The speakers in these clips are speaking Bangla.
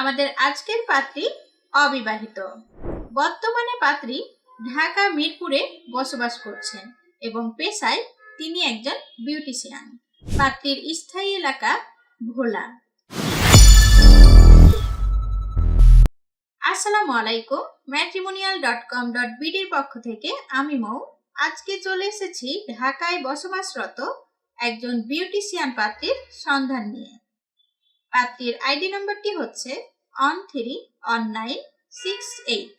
আমাদের আজকের পাত্রী অবিবাহিত। বর্তমানে পাত্রী ঢাকা, মিরপুরে বসবাস করছেন এবং পেশায় তিনি একজন বিউটিশিয়ান। পাত্রীর স্থায়ী এলাকা ভোলা। আসসালামু আলাইকুম। ম্যাট্রিমোনিয়াল ডট কম ডট বিডির পক্ষ থেকে আমি মৌ। আজকে চলে এসেছি ঢাকায় বসবাসরত একজন বিউটিশিয়ান পাত্রীর সন্ধান নিয়ে। পাত্রীর আইডি নম্বরটি হচ্ছে one three one nine six eight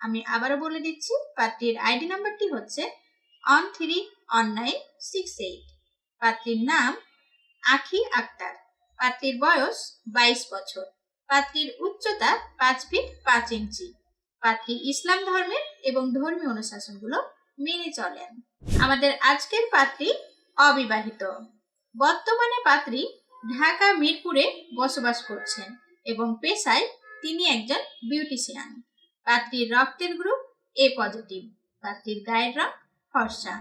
আমি আবারও বলে দিচ্ছি পাত্রীর আইডি নম্বরটি হচ্ছে one three one nine six eight পাত্রীর নাম আখি আক্তার। পাত্রীর বয়স বাইশ বছর। পাত্রীর উচ্চতা পাঁচ ফিট পাঁচ ইঞ্চি। পাত্রী ইসলাম ধর্মের এবং ধর্মীয় অনুশাসনগুলো মেনে চলেন। আমাদের আজকের পাত্রী অবিবাহিত। বর্তমানে পাত্রী ঢাকা, মিরপুরে বসবাস করছেন এবং পেশায় তিনি একজন বিউটিশিয়ান। পাত্রীর রক্তের গ্রুপ এ পজিটিভ পাত্রীর গায়ের রং ফর্সা।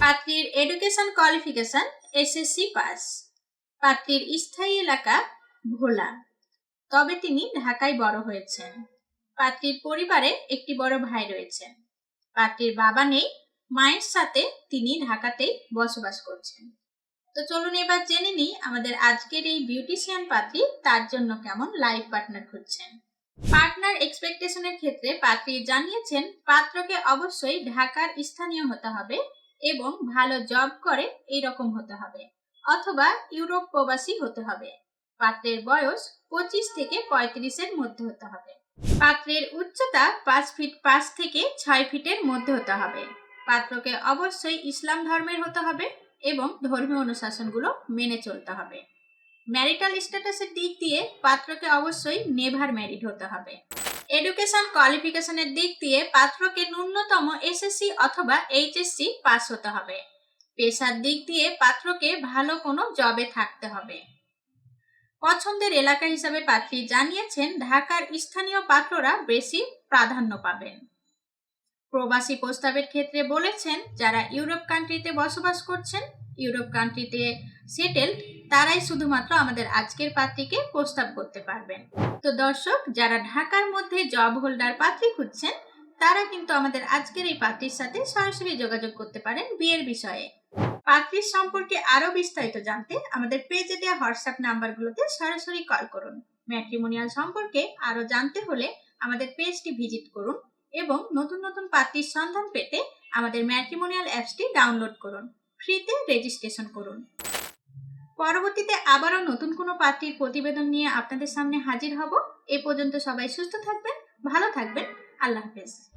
পাত্রীর এডুকেশন কোয়ালিফিকেশন এসএসসি পাস পাত্রীর স্থায়ী এলাকা ভোলা। তবে তিনি ঢাকায় বড় হয়েছেন। পাত্রীর পরিবারে একটি বড় ভাই রয়েছেন পাত্রীর বাবা নেই, মায়ের সাথে তিনি ঢাকাতেই বসবাস করছেন। তো চলুন এবার জেনে নিই আমাদের আজকের এই বিউটিশিয়ান পাত্রী তার জন্য কেমন লাইফ পার্টনার খুঁজছেন। পার্টনার এক্সপেকটেশনের ক্ষেত্রে পাত্রী জানিয়েছেন, পাত্রকে অবশ্যই ঢাকার স্থানীয় হতে হবে এবং ভালো জব করে এই রকম হতে হবে, অথবা ইউরোপ প্রবাসী হতে হবে। পাত্রের বয়স পঁচিশ থেকে পঁয়ত্রিশের মধ্যে হতে হবে। পাত্রের উচ্চতা পাঁচ ফিট পাঁচ থেকে ছয় ফিটের মধ্যে হতে হবে। পাত্রকে অবশ্যই ইসলাম ধর্মের হতে হবে। এবং ধর্মীয় অনুশাসনগুলো মেনে চলতে হবে। ম্যারিটাল স্ট্যাটাসের দিক দিয়ে পাত্রকে অবশ্যই নেভার ম্যারিড হতে হবে। এডুকেশন কোয়ালিফিকেশনের দিক দিয়ে পাত্রকে ন্যূনতম এসএসসি অথবা এইচএসসি পাস হতে হবে। পেশার দিক দিয়ে পাত্রকে ভালো কোনো জবে থাকতে হবে। পছন্দের এলাকা হিসাবে পাত্রী জানিয়েছেন, ঢাকার স্থানীয় পাত্ররা বেশি প্রাধান্য পাবেন। প্রবাসী প্রস্তাবের ক্ষেত্রে বলেছেন, যারা ইউরোপ কান্ট্রিতে বসবাস করছেন, ইউরোপ কান্ট্রিতে সেটেলড তারাই শুধুমাত্র আমাদের আজকের পাত্রীকে প্রস্তাব করতে পারবেন। তো দর্শক, যারা ঢাকার মধ্যে জব হোল্ডার পাত্রী খুঁজছেন, তারা কিন্তু আমাদের আজকের এই পাত্রীর সাথে সরাসরি যোগাযোগ করতে পারেন বিয়ের বিষয়ে। পাত্রীর সম্পর্কে আরও বিস্তারিত জানতে আমাদের পেজে দেওয়া হোয়াটসঅ্যাপ নাম্বারগুলোতে সরাসরি কল করুন। ম্যাট্রিমোনিয়াল সম্পর্কে আরও জানতে হলে আমাদের পেজটি ভিজিট করুন। এবং নতুন নতুন পাত্রীর সন্ধান পেতে আমাদের ম্যাট্রিমোনিয়াল অ্যাপসটি ডাউনলোড করুন। ফ্রিতে রেজিস্ট্রেশন করুন। পরবর্তীতে আবারও নতুন কোনো পাত্রীর প্রতিবেদন নিয়ে আপনাদের সামনে হাজির হব। এ পর্যন্ত সবাই সুস্থ থাকবেন, ভালো থাকবেন। আল্লাহ হাফেজ।